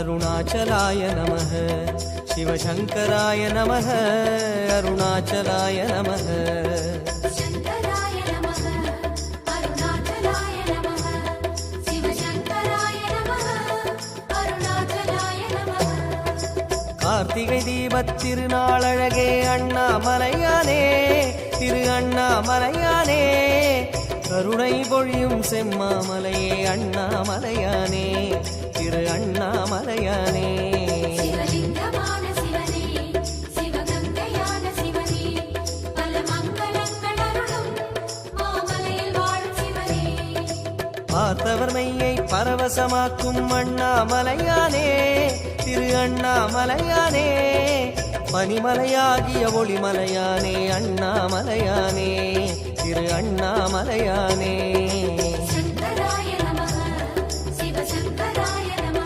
அருணாச்சலாய நமக. சிவசங்கராய நமக. அருணாச்சலாய நமக. கார்த்திகை தீபத் திருநாளழகே அண்ணாமலையானே. திரு அண்ணாமலையானே. கருணை பொழியும் செம்மாமலையே அண்ணாமலையானே. திரு அண்ணாமலையானே பார்த்தவர் மெய்யை பரவசமாக்கும் அண்ணாமலையானே திரு அண்ணாமலையானே. பனிமலையாகிய ஒளிமலையானே அண்ணாமலையானே திரு அண்ணாமலையானே.